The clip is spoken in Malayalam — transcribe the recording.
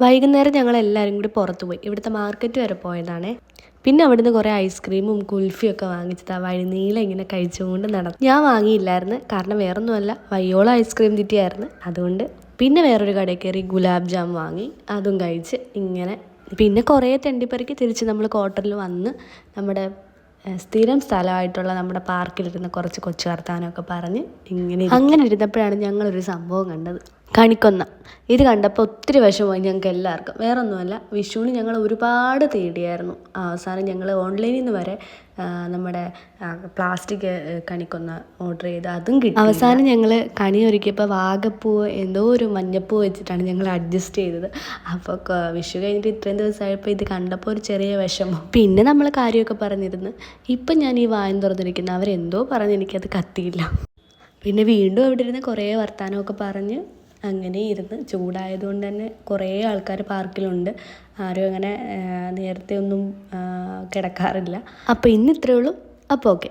വൈകുന്നേരം ഞങ്ങൾ എല്ലാവരും കൂടി പുറത്ത് പോയി. ഇവിടുത്തെ മാർക്കറ്റ് വരെ പോയതാണ്. പിന്നെ അവിടുന്ന് കുറേ ഐസ്ക്രീമും കുൽഫിയും ഒക്കെ വാങ്ങിച്ചിട്ട് ആ വഴി നീളെ ഇങ്ങനെ കഴിച്ചുകൊണ്ട് നടന്നു. ഞാൻ വാങ്ങിയില്ലായിരുന്നു. കാരണം വേറൊന്നുമല്ല വയ്യോളം ഐസ്ക്രീം തിറ്റിയായിരുന്നു അതുകൊണ്ട് പിന്നെ വേറൊരു കടയിൽ കയറി ഗുലാബ് ജാം വാങ്ങി. അതും കഴിച്ച് ഇങ്ങനെ പിന്നെ കുറേ തെണ്ടിപ്പറിക്ക് തിരിച്ച് നമ്മൾ ക്വാർട്ടറിൽ വന്ന് നമ്മുടെ സ്ഥിരം സ്ഥലമായിട്ടുള്ള നമ്മുടെ പാർക്കിലിരുന്ന് കുറച്ച് കൊച്ചു വർത്താനമൊക്കെ പറഞ്ഞ് ഇങ്ങനെ. അങ്ങനെ ഇരുന്നപ്പോഴാണ് ഞങ്ങളൊരു സംഭവം കണ്ടത്. കണിക്കൊന്ന. ഇത് കണ്ടപ്പോൾ ഒത്തിരി വിഷമമായി ഞങ്ങൾക്ക് എല്ലാവർക്കും. വേറെ ഒന്നുമല്ല വിഷുവിന് ഞങ്ങൾ ഒരുപാട് തേടിയായിരുന്നു. അവസാനം ഞങ്ങൾ ഓൺലൈനിൽ നിന്ന് വരെ നമ്മുടെ പ്ലാസ്റ്റിക് കണിക്കൊന്ന ഓർഡർ ചെയ്ത് അതും കിട്ടി അവസാനം ഞങ്ങൾ കണി ഒരുക്കിയപ്പോൾ വാഗപ്പൂവ് എന്തോ ഒരു മഞ്ഞപ്പൂ വെച്ചിട്ടാണ് ഞങ്ങൾ അഡ്ജസ്റ്റ് ചെയ്തത്. അപ്പോൾ വിഷു കഴിഞ്ഞിട്ട് ഇത്രയും ദിവസമായപ്പോൾ ഇത് കണ്ടപ്പോൾ ഒരു ചെറിയ വിഷമം. പിന്നെ നമ്മൾ കാര്യമൊക്കെ പറഞ്ഞിരുന്നു. ഇപ്പം ഞാൻ ഈ വായം തുറന്നിരിക്കുന്ന. അവരെന്തോ പറഞ്ഞ് എനിക്കത് കത്തിയില്ല. പിന്നെ വീണ്ടും അവിടെ ഇരുന്ന് കുറേ വർത്തമാനമൊക്കെ പറഞ്ഞ് അങ്ങനെ ഇരുന്ന് ചൂടായതുകൊണ്ട് തന്നെ കുറേ ആൾക്കാർ പാർക്കിലുണ്ട്. ആരും അങ്ങനെ നേരത്തെ ഒന്നും കിടക്കാറില്ല. അപ്പോൾ ഇന്ന് ഇത്രയേ ഉള്ളൂ. അപ്പോൾ ഓക്കെ.